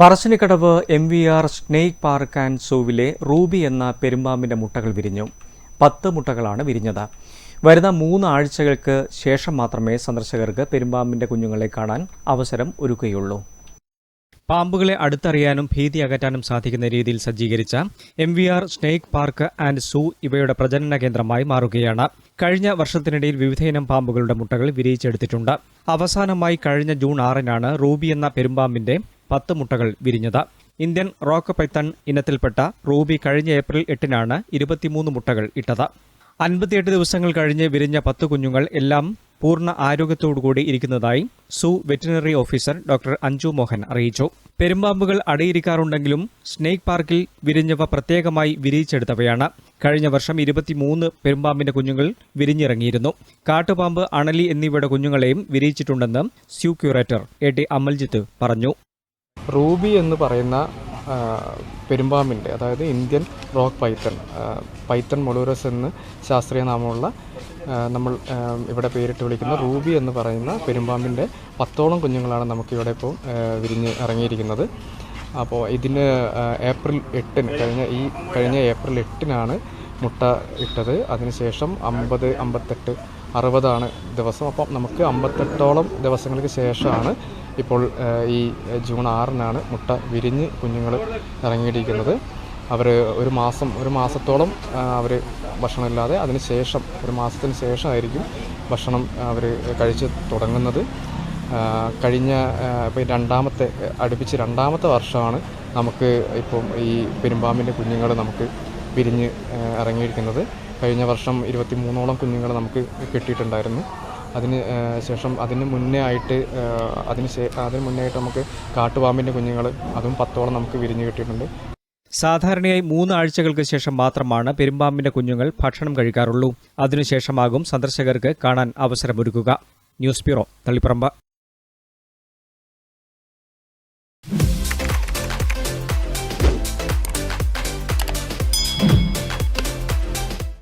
Parassinikkadavu M V R snake park and സൂവിലെ Ruby എന്ന പെരുമ്പാമ്പിന്റെ മുട്ടകൾ വിരിഞ്ഞു. പത്ത് മുട്ടകളാണ് വിരിഞ്ഞത്. വരുന്ന മൂന്ന് ആഴ്ചകൾക്ക് ശേഷം മാത്രമേ സന്ദർശകർക്ക് പെരുമ്പാമ്പിന്റെ കുഞ്ഞുങ്ങളെ കാണാൻ അവസരം ഒരുക്കുകയുള്ളൂ. പാമ്പുകളെ അടുത്തറിയാനും ഭീതി അകറ്റാനും സാധിക്കുന്ന രീതിയിൽ സജ്ജീകരിച്ച M V R snake park and zoo ഇവയുടെ പ്രജനന കേന്ദ്രമായി മാറുകയാണ്. കഴിഞ്ഞ വർഷത്തിനിടയിൽ വിവിധയിനം പാമ്പുകളുടെ മുട്ടകൾ വിരിയിച്ചെടുത്തിട്ടുണ്ട്. അവസാനമായി കഴിഞ്ഞ ജൂൺ ആറിനാണ് റൂബി എന്ന പെരുമ്പാമ്പിന്റെ പത്ത് മുട്ടകൾ വിരിഞ്ഞത്. ഇന്ത്യൻ റോക്ക് പൈത്തൺ ഇനത്തിൽപ്പെട്ട റൂബി കഴിഞ്ഞ ഏപ്രിൽ എട്ടിനാണ് ഇരുപത്തിമൂന്ന് മുട്ടകൾ ഇട്ടത്. അൻപത്തിയെട്ട് ദിവസങ്ങൾ കഴിഞ്ഞ് വിരിഞ്ഞ പത്ത് കുഞ്ഞുങ്ങൾ എല്ലാം പൂർണ ആരോഗ്യത്തോടുകൂടി ഇരിക്കുന്നതായി zoo veterinary officer doctor Anju Mohan അറിയിച്ചു. പെരുമ്പാമ്പുകൾ അടയിരിക്കാറുണ്ടെങ്കിലും സ്നേക്ക് പാർക്കിൽ വിരിഞ്ഞവ പ്രത്യേകമായി വിരിയിച്ചെടുത്തവയാണ്. കഴിഞ്ഞ വർഷം ഇരുപത്തിമൂന്ന് പെരുമ്പാമ്പിന്റെ കുഞ്ഞുങ്ങൾ വിരിഞ്ഞിറങ്ങിയിരുന്നു. കാട്ടുപാമ്പ് അണലി എന്നിവയുടെ കുഞ്ഞുങ്ങളെയും വിരിയിച്ചിട്ടുണ്ടെന്ന് zoo curator A T Amaljith പറഞ്ഞു. റൂബി എന്ന് പറയുന്ന പെരുമ്പാമ്പിന്റെ അതായത് Indian rock python python molurus എന്ന് ശാസ്ത്രീയ നാമമുള്ള നമ്മൾ ഇവിടെ പേരിട്ട് വിളിക്കുന്ന റൂബി എന്ന് പറയുന്ന പെരുമ്പാമ്പിന്റെ പത്തോളം കുഞ്ഞുങ്ങളാണ് നമുക്കിവിടെ ഇപ്പോൾ വിരിഞ്ഞ് ഇറങ്ങിയിരിക്കുന്നത്. അപ്പോൾ ഇതിന് ഏപ്രിൽ എട്ടിന് കഴിഞ്ഞ ഈ കഴിഞ്ഞ ഏപ്രിൽ എട്ടിനാണ് മുട്ട ഇട്ടത്. അതിനുശേഷം അമ്പത് അമ്പത്തെട്ട് അറുപതാണ് ദിവസം. അപ്പം നമുക്ക് അമ്പത്തെട്ടോളം ദിവസങ്ങൾക്ക് ശേഷമാണ് ഇപ്പോൾ ഈ ജൂൺ ആറിനാണ് മുട്ട വിരിഞ്ഞ് കുഞ്ഞുങ്ങൾ ഇറങ്ങിയിരിക്കുന്നത് അവർ ഒരു മാസം ഒരു മാസത്തോളം അവർ ഭക്ഷണമില്ലാതെ അതിന് ശേഷം ഒരു മാസത്തിന് ശേഷമായിരിക്കും ഭക്ഷണം അവർ കഴിച്ച് തുടങ്ങുന്നത്. കഴിഞ്ഞ ഇപ്പോൾ രണ്ടാമത്തെ അടുപ്പിച്ച് രണ്ടാമത്തെ വർഷമാണ് നമുക്ക് ഇപ്പം ഈ പെരുമ്പാമ്പിന്റെ കുഞ്ഞുങ്ങൾ നമുക്ക് വിരിഞ്ഞ് ഇറങ്ങിയിരിക്കുന്നത്. കഴിഞ്ഞ വർഷം ഇരുപത്തി മൂന്നോളം കുഞ്ഞുങ്ങൾ നമുക്ക് കിട്ടിയിട്ടുണ്ടായിരുന്നു. അതിന് ശേഷം അതിന് മുന്നേ ആയിട്ട് അതിന് അതിന് മുന്നേ ആയിട്ട് നമുക്ക് കാട്ടുപാമ്പിന്റെ കുഞ്ഞുങ്ങൾ അതും പത്തോളം നമുക്ക് വിരിഞ്ഞു കിട്ടിയിട്ടുണ്ട്. സാധാരണയായി മൂന്നാഴ്ചകൾക്ക് ശേഷം മാത്രമാണ് പെരുമ്പാമ്പിന്റെ കുഞ്ഞുങ്ങൾ ഭക്ഷണം കഴിക്കാറുള്ളൂ. അതിനുശേഷമാകും സന്ദർശകർക്ക് കാണാൻ അവസരമൊരുക്കുക. News bureau Taliparamba.